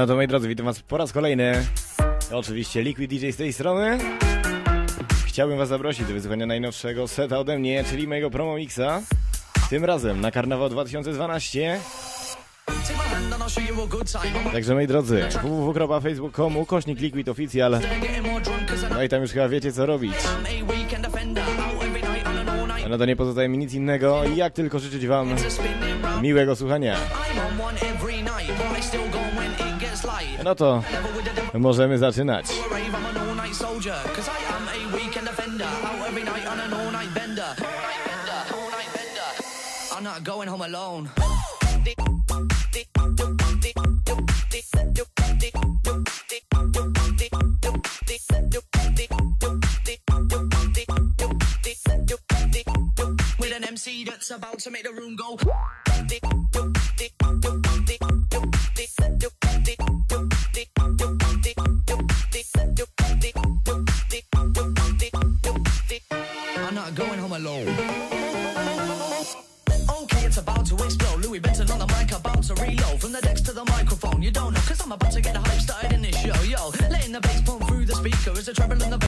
No to moi drodzy, witam was po raz kolejny. Oczywiście Liquid DJ z tej strony. Chciałbym was zaprosić do wysłuchania najnowszego seta ode mnie, czyli mojego promo mixa. Tym razem na Karnawał 2012. Także moi drodzy, www.facebook.com ukośnik Liquid Official. No i tam już chyba wiecie co robić. No to nie pozostaje mi nic innego, jak tylko życzyć wam miłego słuchania. No to możemy zaczynać. I'm not going home alone. That's about to make the room go. I'm not going home alone. Okay, it's about to explode. On the mic, about to reload. From the decks to the microphone, you don't know, cause I'm about to get the hype started in this show. Yo, letting the bass pump through the speaker as the treble in the